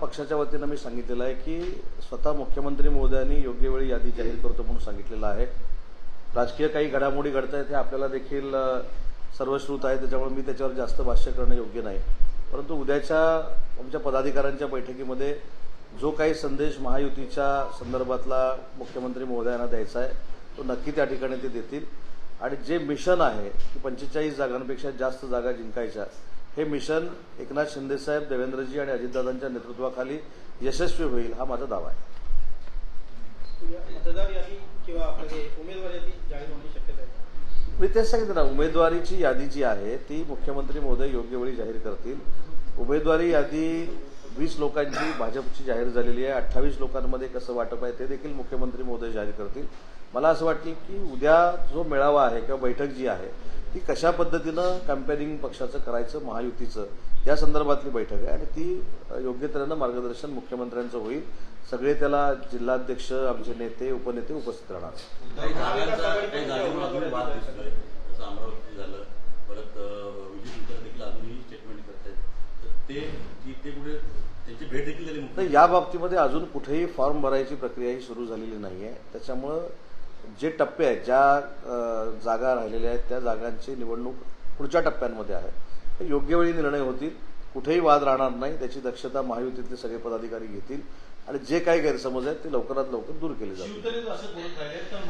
पक्षाच्या वतीनं मी सांगितलेलं आहे की स्वतः मुख्यमंत्री महोदयांनी योग्य वेळी यादी जाहीर करतो म्हणून सांगितलेलं आहे. राजकीय काही घडामोडी घडत आहेत हे आपल्याला देखील सर्वश्रुत आहे. त्याच्यामुळे मी त्याच्यावर जास्त भाष्य करणं योग्य नाही. परंतु उद्याच्या आमच्या पदाधिकाऱ्यांच्या बैठकीमध्ये जो काही संदेश महायुतीच्या संदर्भातला मुख्यमंत्री महोदयांना द्यायचा आहे तो नक्की त्या ठिकाणी ते देतील. आणि जे मिशन आहे की पंचेचाळीस जागांपेक्षा जास्त जागा जिंकायच्या हे मिशन एकनाथ शिंदेसाहेब देवेंद्रजी आणि अजितदादांच्या नेतृत्वाखाली यशस्वी होईल हा माझा दावा आहे. मी तेच सांगितलं ना उमेदवारीची यादी जी आहे ती मुख्यमंत्री महोदय योग्य वेळी जाहीर करतील. उमेदवारी यादी वीस लोकांची भाजपची जाहीर झालेली आहे. अठ्ठावीस लोकांमध्ये कसं वाटप आहे ते देखील मुख्यमंत्री महोदय जाहीर करतील. मला असं वाटतं की उद्या जो मेळावा आहे किंवा बैठक जी आहे ती कशा पद्धतीनं कॅम्पेनिंग पक्षाचं करायचं महायुतीचं या संदर्भातली बैठक आहे. आणि ती योग्य तऱ्हेनं मार्गदर्शन मुख्यमंत्र्यांचं होईल. सगळे त्याला जिल्हाध्यक्ष आमचे नेते उपनेते उपस्थित राहणार. या बाबतीमध्ये अजून कुठेही फॉर्म भरायची प्रक्रिया ही सुरू झालेली नाही आहे त्याच्यामुळं जे टप्पे आहेत ज्या जागा राहिलेल्या आहेत त्या जागांची निवडणूक पुढच्या टप्प्यांमध्ये आहे. ते योग्य वेळी निर्णय होतील कुठेही वाद राहणार नाही त्याची दक्षता महायुतीतले सगळे पदाधिकारी घेतील आणि जे काही गैरसमज आहेत ते लवकरात लवकर दूर केले जातील. करायचं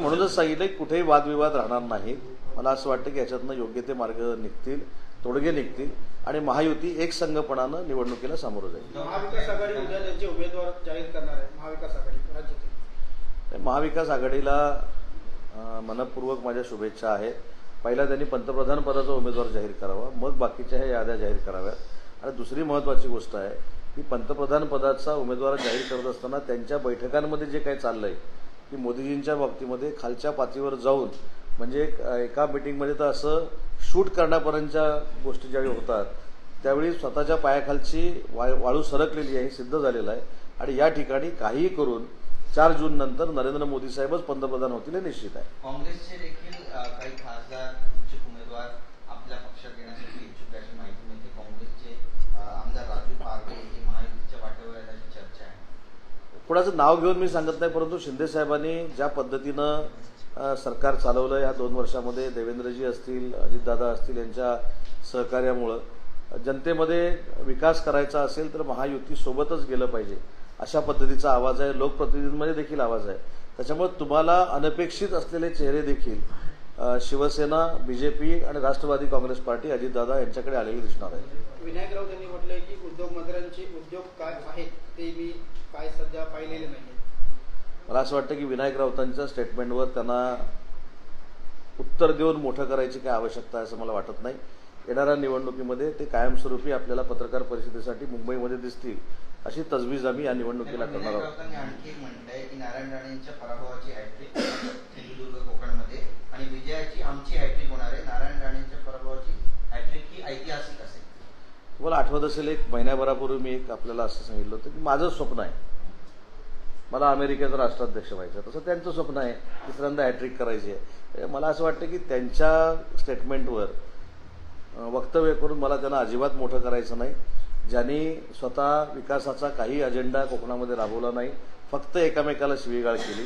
म्हणूनच सांगितलं कुठेही वादविवाद राहणार नाहीत. मला असं वाटतं की याच्यातनं योग्य ते मार्ग निघतील. तोडगे निघतील आणि महायुती एक संघपणानं निवडणुकीला सामोरं जाईल. महाविकास आघाडी उद्या त्यांचे उमेदवार जाहीर करणार आहे. महाविकास आघाडी राज्यातील. महाविकास आघाडीला मनपूर्वक माझ्या शुभेच्छा आहेत. पहिला त्यांनी पंतप्रधान पदाचा उमेदवार जाहीर करावा. मग बाकीच्या ह्या याद्या जाहीर कराव्यात. आणि दुसरी महत्त्वाची गोष्ट आहे की पंतप्रधान पदाचा उमेदवार जाहीर करत असताना त्यांच्या बैठकांमध्ये जे काही चाललंय की मोदीजींच्या बाबतीमध्ये खालच्या पातळीवर जाऊन म्हणजे एक- मिटिंगमध्ये तर असं शूट करण्यापर्यंतच्या गोष्टी ज्यावेळी होतात त्यावेळी स्वतःच्या पायाखालची वा वाळू सरकलेली आहे हे सिद्ध झालेलं आहे. आणि या ठिकाणी काहीही करून चार जून नंतर नरेंद्र मोदी साहेबच पंतप्रधान होतील हे निश्चित आहे. काँग्रेसचे देखील काही खासदार उमेदवार आपल्या पक्षात येण्यासाठी इच्छुक अशी माहिती मिळते. काँग्रेसचे आमदार राजू पारवे हे महायुतीच्या अशी चर्चा आहे. कुणाचं नाव घेऊन मी सांगत नाही परंतु शिंदे साहेबांनी ज्या पद्धतीनं सरकार चालवलं या दोन वर्षामध्ये. देवेंद्रजी असतील अजितदादा असतील यांच्या सहकार्यामुळं. जनतेमध्ये विकास करायचा असेल तर महायुती सोबतच गेलं पाहिजे. अशा पद्धतीचा आवाज आहे. लोकप्रतिनिधींमध्ये देखील आवाज आहे. त्याच्यामुळे तुम्हाला अनपेक्षित असलेले चेहरे देखील शिवसेना बीजेपी आणि राष्ट्रवादी काँग्रेस पार्टी अजितदादा यांच्याकडे आलेले दिसणार आहे विनायक राऊत यांनी म्हटलंय की उद्योग मंत्र्यांचे उद्योग काय आहेत ते मी काय सध्या पाहिलेले नाही मला असं वाटतं की विनायक राऊतांच्या स्टेटमेंटवर त्यांना उत्तर देऊन मोठं करायची काय आवश्यकता आहे असं मला वाटत नाही. येणाऱ्या निवडणुकीमध्ये ते कायमस्वरूपी आपल्याला पत्रकार परिषदेसाठी मुंबईमध्ये दिसतील अशी तजवीज आम्ही या निवडणुकीला करणार आहोत. आणखी की नारायण राणेंच्या पराभवाची हॅट्रिक सिंधुदुर्ग कोकणमध्ये आणि विजयाची आमची हॅट्रिक होणार आहे. नारायण राणेंच्या पराभवाची हॅट्रिक ही ऐतिहासिक असेल. तुम्हाला आठवत असेल एक महिन्याभरापूर्वी मी एक आपल्याला असं सांगितलं होतं की माझं स्वप्न आहे मला अमेरिकेचा राष्ट्राध्यक्ष व्हायचं तसं त्यांचं स्वप्न आहे. तिसऱ्यांदा हॅट्रिक करायची आहे. मला असं वाटतं की त्यांच्या स्टेटमेंटवर वक्तव्य करून मला त्यांना अजिबात मोठं करायचं नाही. ज्यांनी स्वतः विकासाचा काही अजेंडा कोकणामध्ये राबवला नाही फक्त एकामेकाला शिवीगाळ केली.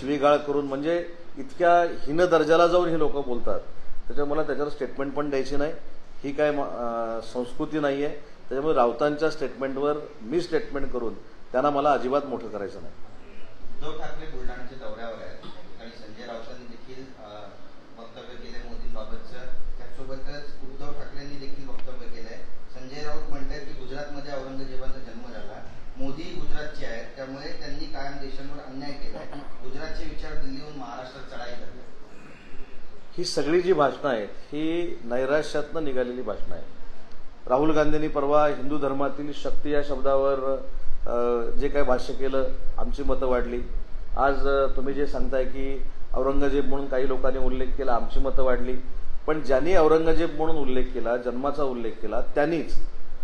शिवीगाळ करून म्हणजे इतक्या हीन दर्जाला जाऊन ही लोक बोलतात. त्याच्यामुळे मला त्याच्यावर स्टेटमेंट पण द्यायची नाही. ही काय म- संस्कृती नाही आहे त्याच्यामुळे राऊतांच्या स्टेटमेंटवर मी स्टेटमेंट करून त्यांना मला अजिबात मोठं करायचं नाही. उद्धव ठाकरे बुलढाण्याच्या दौऱ्यावर आहेत. आणि संजय राऊतांनी देखील वक्तव्य केलंय मोदींबाबतचं. त्यासोबतच उद्धव ठाकरेंनी देखील वक्तव्य केलंय. संजय राऊत म्हणतात की गुजरातमध्ये औरंगजेबाचा जन्म झाला. मोदी गुजरातचे आहेत. त्यामुळे त्यांनी कायम देशांवर अन्याय केला गुजरातचे विचार दिल्लीहून महाराष्ट्रात चढाई करतात ही सगळी जी भाषणं आहेत ही नैराश्यातनं निघालेली भाषणं आहेत. राहुल गांधींनी परवा हिंदू धर्मातील शक्ती या शब्दावर जे काय भाष्य केलं आमची मतं वाढली. आज तुम्ही जे सांगताय की औरंगजेब म्हणून काही लोकांनी उल्लेख केला आमची मतं वाढली. पण ज्यांनी औरंगजेब म्हणून उल्लेख केला जन्माचा उल्लेख केला त्यांनीच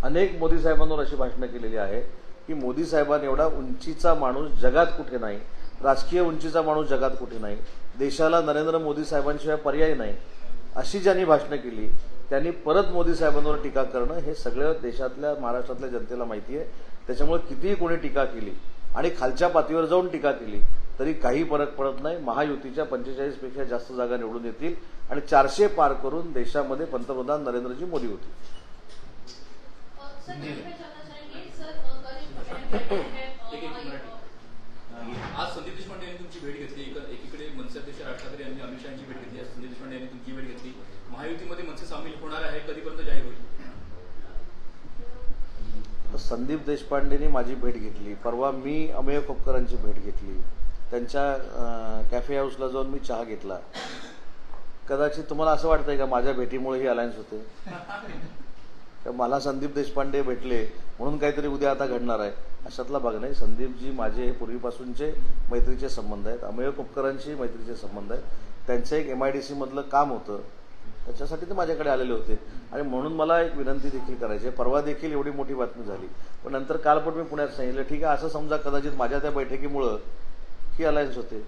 अनेक मोदी साहेबांवर अशी भाषणं केलेली आहे की मोदी साहेबांनी एवढा उंचीचा माणूस जगात कुठे नाही राजकीय उंचीचा माणूस जगात कुठे नाही देशाला नरेंद्र मोदी साहेबांशिवाय पर्याय नाही अशी ज्यांनी भाषणं केली त्यांनी परत मोदी साहेबांवर टीका करणं हे सगळं देशातल्या महाराष्ट्रातल्या जनतेला माहिती आहे त्याच्यामुळे कितीही कोणी टीका केली आणि खालच्या पातळीवर जाऊन टीका केली तरी काही फरक पडत नाही. महायुतीच्या पंचेचाळीसपेक्षा जास्त जागा निवडून येतील आणि चारशे पार करून देशामध्ये पंतप्रधान नरेंद्रजी मोदी होतील. आज संदीप देशपांडे यांनी तुमची भेट घेतली. एकीकडे मनसे अध्यक्ष राज ठाकरे यांनी अमित शहाची भेट घेतली. आज संदीप देशपांडे यांनी तुमची भेट घेतली. महायुतीमध्ये मनसे सामील होणार आहे कधीपर्यंत जाहीर होईल? संदीप देशपांडेनी माझी भेट घेतली. परवा मी अमेय खोपकरांची भेट घेतली. त्यांच्या कॅफे हाऊसला जाऊन मी चहा घेतला. कदाचित तुम्हाला असं वाटतंय का माझ्या भेटीमुळे ही अलायन्स होते? तर मला संदीप देशपांडे भेटले म्हणून काहीतरी उद्या आता घडणार आहे. अशातला भाग नाही. संदीपजी माझे हे पूर्वीपासूनचे मैत्रीचे संबंध आहेत. अमेय खोपकरांशी मैत्रीचे संबंध आहेत. त्यांचं एक एम आय डी सीमधलं काम होतं. त्याच्यासाठी ते माझ्याकडे आलेले होते. आणि म्हणून मला एक विनंती देखील करायची आहे. परवा देखील एवढी मोठी बातमी झाली. पण नंतर काल पण मी पुण्यात सांगितलं ठीक आहे असं समजा कदाचित माझ्या त्या बैठकीमुळं ही अलायन्स होते.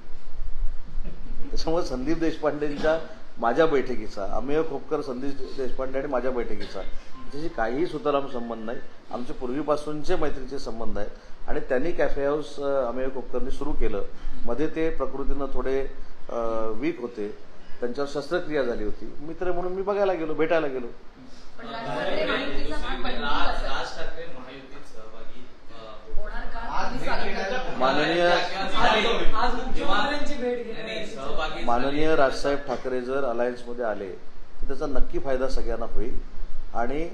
त्याच्यामुळे संदीप देशपांडेंच्या माझ्या बैठकीचा अमेय खोपकर संदीप देशपांडे आणि माझ्या बैठकीचा त्याच्याशी काहीही सुताराम संबंध नाही. आमचे पूर्वीपासूनचे मैत्रीचे संबंध आहेत. आणि त्यांनी कॅफे हाऊस अमेय खोपकरनी सुरू केलं. मध्ये ते प्रकृतीनं थोडे वीक होते. त्यांच्यावर शस्त्रक्रिया झाली होती. मित्र म्हणून मी बघायला गेलो भेटायला गेलो. माननीय माननीय राजसाहेब ठाकरे जर अलायन्समध्ये आले तर त्याचा नक्की फायदा सगळ्यांना होईल. आणि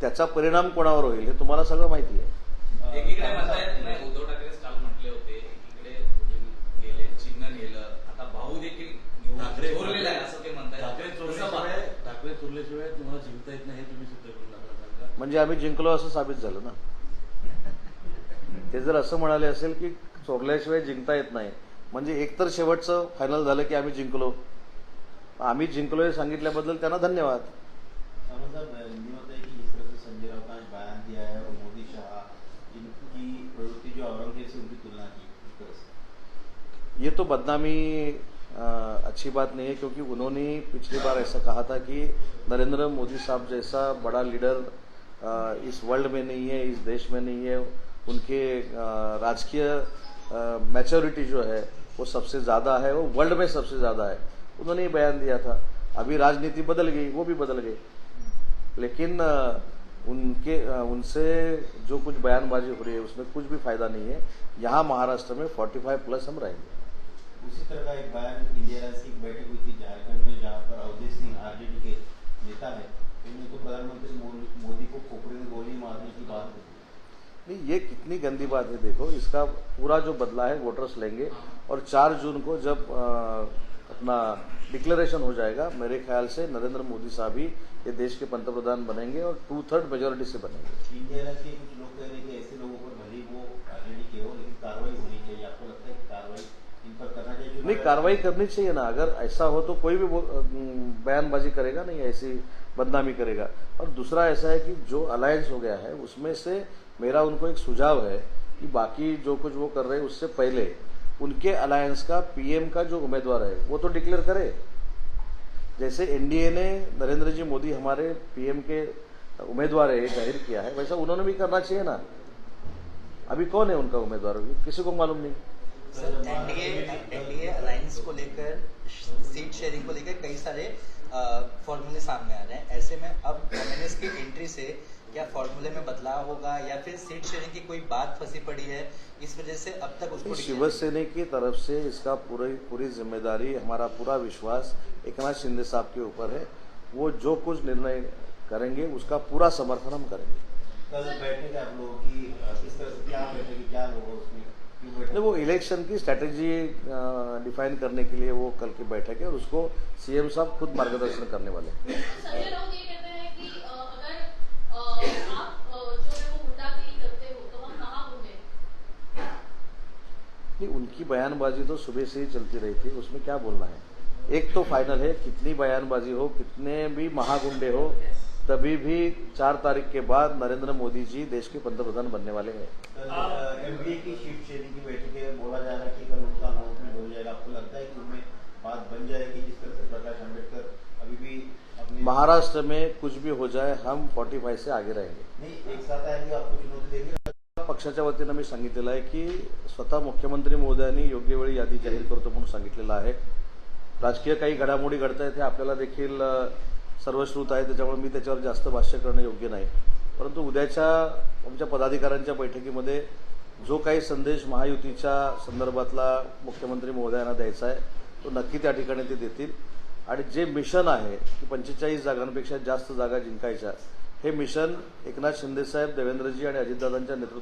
त्याचा परिणाम कोणावर होईल हे तुम्हाला सगळं माहिती आहे एकीकडे म्हणतायत नाही, उद्धव ठाकरे काल म्हटले होते एकीकडे वडील गेले चिन्ह नेलं आता भाऊ देखील घेऊन ठाकरे चोरलेला आहे असं ते म्हणतायत. ठाकरे कसं चोरल्याशिवाय पाहताय? ठाकरे चोरल्याशिवाय तुम्हाला जिंकता येत नाही हे तुम्ही सिद्ध करून दाखवणार का? म्हणजे आम्ही जिंकलो असं साबित झालं ना. ते जर असं म्हणाले असेल की चोरल्याशिवाय जिंकता येत नाही म्हणजे एकतर शेवटचं फायनल झालं की आम्ही जिंकलो. आम्ही जिंकलो हे सांगितल्याबद्दल त्यांना धन्यवाद. ये तो बदनामी अच्छी बात नहीं है, क्योंकि उन्होंने पिछली बार ऐसा कहा था कि नरेंद्र मोदी साहब जैसा बड़ा लीडर इस वर्ल्ड में नहीं है, इस देश में नहीं है, उनके राजकीय मैच्योरिटी जो है, वो सबसे ज़्यादा है, वो वर्ल्ड में सबसे ज़्यादा है। उन्होंने ये बयान दिया था। अभी राजनीति बदल गई, वो भी बदल गई। लेकिन उनके उनसे जो कुछ बयानबाजी हो रही है, उसमें कुछ भी फ़ायदा नहीं है। यहाँ महाराष्ट्र में 45 प्लस हम रहेंगे। उसी तरह का एक बयान इंडिया राइज की बैठक हुई थी झारखंड में जहाँ पर अवधेश सिंह आरजेडी के नेता है। उन्होंने तो प्रधानमंत्री मोदी को खोपड़े में गोली मारने की बात की नहीं ये कितनी गंदी बात है देखो इसका पूरा जो बदला है वोटर्स लेंगे और चार जून को जब अ, अपना डिक्लेरेशन हो जाएगा मेरे ख्याल से नरेंद्र मोदी साहब ही ये देश के पंतप्रधान बनेंगे और टू थर्ड मेजोरिटी से बनेंगे इंडिया राइज के कुछ लोग कह रहे हैं कि ऐसे लोगों पर भले ही वो आरजेडी के हो लेकिन कार्रवाई होनी चाहिए आपको लगता है कि कार्रवाई इन पर करना चाहिए जो नहीं, कार्रवाई करनी चाहिए ना। अगर ऐसा हो तो कोई भी बयानबाजी करेगा, नहीं, ऐसी बदनामी करेगा। और दूसरा ऐसा है कि जो अलायंस हो गया है, उसमें से मेरा उनको एक सुझाव है कि बाकी जो कुछ वो कर रहे हैं उससे पहले उनके अलायंस का पीएम का जो उम्मीदवार है, वो तो डिक्लेयर करे। जैसे एनडीए ने नरेंद्र जी मोदी हमारे पीएम के उम्मीदवार है, ज़ाहिर किया है, वैसा उन्होंने भी करना चाहिए ना। अभी कौन है उनका उम्मीदवार? किसी को मालूम नहीं। अलायंस को लेकर सीट शेयरिंग को लेकर कई सारे फॉर्मूले सामने आ रहे हैं। ऐसे में अब कम्युनिस्ट की एंट्री से क्या फॉर्मूले में बदलाव होगा या फिर सीट शेयरिंग की कोई बात फंसी पड़ी है इस वजह से अब तक उसको शिवसेना की तरफ़ से इसका पूरी पूरी ज़िम्मेदारी हमारा पूरा विश्वास एकनाथ शिंदे साहब के ऊपर है। वो जो कुछ निर्णय करेंगे उसका पूरा समर्थन हम करेंगे। कल बैठक है आप लोगों की किस तरह से क्या बैठक है, क्या होगा उसमें? नहीं, वो इलेक्शन की स्ट्रैटेजी डिफाइन करने के लिए वो कल की बैठक है और उसको सीएम साहब खुद मार्गदर्शन करने वाले नहीं उनकी बयानबाजी तो सुबह से ही चलती रही थी उसमें क्या बोलना है? एक तो फाइनल है कितनी बयानबाजी हो कितने भी महागुंडे हो तभी भी चार तारीख के बाद नरेंद्र मोदी जी देश के पंतप्रधान बनने वाले हैं। एमपीए की सीट शेयरिंग की बैठक है बोला जा रहा है कि कल उनका अनाउंसमेंट हो जाएगा। आपको लगता है कि उनमें बात बन जाएगी जिस तरह से प्रकाश अम्बेडकर अभी भी महाराष्ट्र में कुछ भी हो जाए हम 45 से आगे रहेंगे। नहीं एक साथ आएंगे आपको चुनौती देंगे? पक्षाच्या वतीनं मी सांगितलेलं आहे की स्वतः मुख्यमंत्री महोदयांनी योग्य वेळी यादी जाहीर करतो म्हणून सांगितलेलं आहे. राजकीय काही घडामोडी घडत आहेत हे आपल्याला देखील सर्वश्रुत आहे त्याच्यामुळे मी त्याच्यावर जास्त भाष्य करणं योग्य नाही. परंतु उद्याच्या आमच्या पदाधिकाऱ्यांच्या बैठकीमध्ये जो काही संदेश महायुतीच्या संदर्भातला मुख्यमंत्री महोदयांना द्यायचा आहे तो नक्की त्या ठिकाणी ते देतील. आणि जे मिशन आहे की पंचेचाळीस जागांपेक्षा जास्त जागा जिंकायच्या हे मिशन एकनाथ शिंदेसाहेब देवेंद्रजी आणि अजितदादांच्या नेतृत्वात